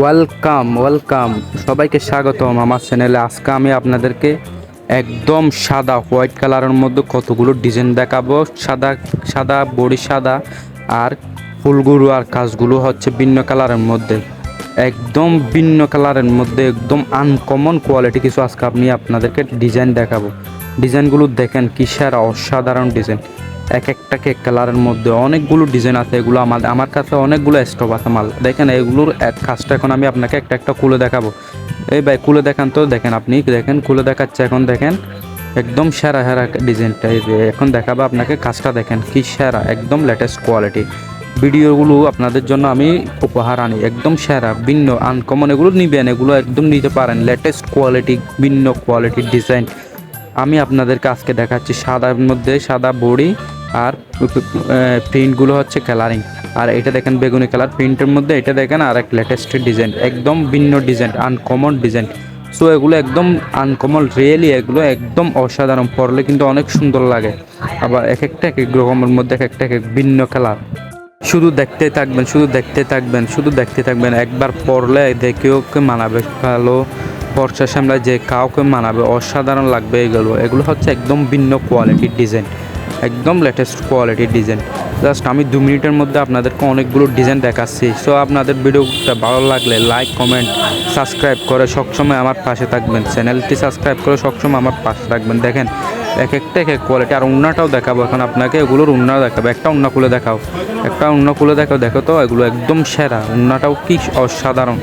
Welcome welcome. সবাইকে স্বাগতম আমার চ্যানেলে। আজকে আমি আপনাদেরকে একদম সাদা, হোয়াইট কালারের মধ্যে কতগুলো ডিজাইন দেখাবো। সাদা সাদা, বড়ি সাদা আর ফুলগুলো আর কাজগুলো হচ্ছে ভিন্ন কালারের মধ্যে। একদম ভিন্ন কালারের মধ্যে, একদম আনকমন কোয়ালিটি কিছু আজকে আপনি আপনাদেরকে ডিজাইন দেখাবো। ডিজাইনগুলো দেখেন কি সেরা, অসাধারণ ডিজাইন। এক একটা কেক কালারের মধ্যে অনেকগুলো ডিজাইন আছে, এগুলো আমার আমার কাছে অনেকগুলো স্টক আছে মাল। দেখেন এগুলোর এক কাজটা এখন আমি আপনাকে একটা একটা খুলে দেখাবো। এই ভাই, খুলে দেখান তো, দেখেন আপনি, দেখেন, খুলে দেখাচ্ছে এখন, দেখেন। একদম সেরা সেরা ডিজাইনটা এই এখন দেখাবো আপনাকে কাজটা, দেখেন কি সেরা, একদম লেটেস্ট কোয়ালিটি ভিডিওগুলো আপনাদের জন্য আমি উপহার আনি, একদম সেরা, ভিন্ন আনকমন এগুলো নিবেন, এগুলো একদম নিতে পারেন লেটেস্ট কোয়ালিটি ভিন্ন কোয়ালিটির ডিজাইন। আমি আপনাদেরকে আজকে দেখাচ্ছি সাদার মধ্যে সাদা বড়ি আর প্রিন্টগুলো হচ্ছে কালারিং আর এটা দেখেন বেগুনি কালার প্রিন্টের মধ্যে, এটা দেখেন আর এক লেটেস্ট ডিজাইন একদম ভিন্ন ডিজাইন আনকমন ডিজাইন সো এগুলো একদম আনকমন রিয়েলি এগুলো একদম অসাধারণ, পরলে কিন্তু অনেক সুন্দর লাগে। আবার এক একটা এক এক রকমের মধ্যে এক একটা এক এক ভিন্ন কালার শুধু দেখতে থাকবেন, শুধু দেখতে থাকবেন, শুধু দেখতে থাকবেন, একবার পড়লে দেখেও মানাবে? ভালো। বর্ষা সামলায় যে কাউকে মানাবে, অসাধারণ লাগবে এগুলো। এগুলো হচ্ছে একদম ভিন্ন কোয়ালিটির ডিজাইন একদম লেটেস্ট কোয়ালিটির ডিজাইন জাস্ট আমি দু মিনিটের মধ্যে আপনাদেরকে অনেকগুলো ডিজাইন দেখাচ্ছি। সো আপনাদের ভিডিওটা ভালো লাগলে লাইক কমেন্ট সাবস্ক্রাইব করে সবসময় আমার পাশে থাকবেন। চ্যানেলটি সাবস্ক্রাইব করে সবসময় আমার পাশে থাকবেন। দেখেন, এক একটা, এক এক কোয়ালিটি আর উন্নাটাও দেখাবো এখন আপনাকে। এগুলোর উন্না দেখাবো। একটা উন্না খুলে দেখাও। একটা উন্না খুলে দেখাও। দেখো তো, এগুলো একদম সেরা। উন্নাটাও কি অসাধারণ।